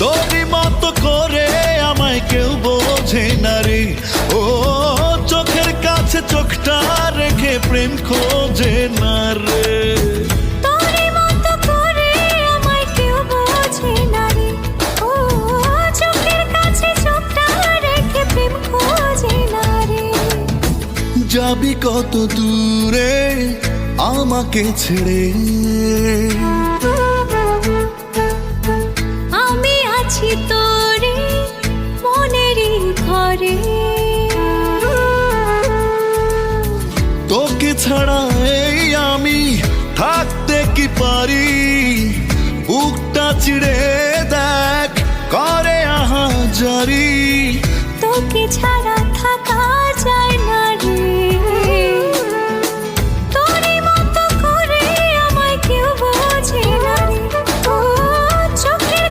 তোরই মতো করে আমায় কেউ বোঝে না রে। ও চোখের কাছে চোখটা রেখে প্রেম খোঁজে না রে। তোরই মতো করে আমায় কেউ বোঝে না রে। ও চোখের কাছে চোখটা রেখে প্রেম খোঁজে না রে। যাবি কত দূরে আমাকে ছেড়ে। ছাড়া এই আমি থাকতে কি পারি? বুকটা চিড়ে দেখ করে আহা জারি। তোকে ছাড়া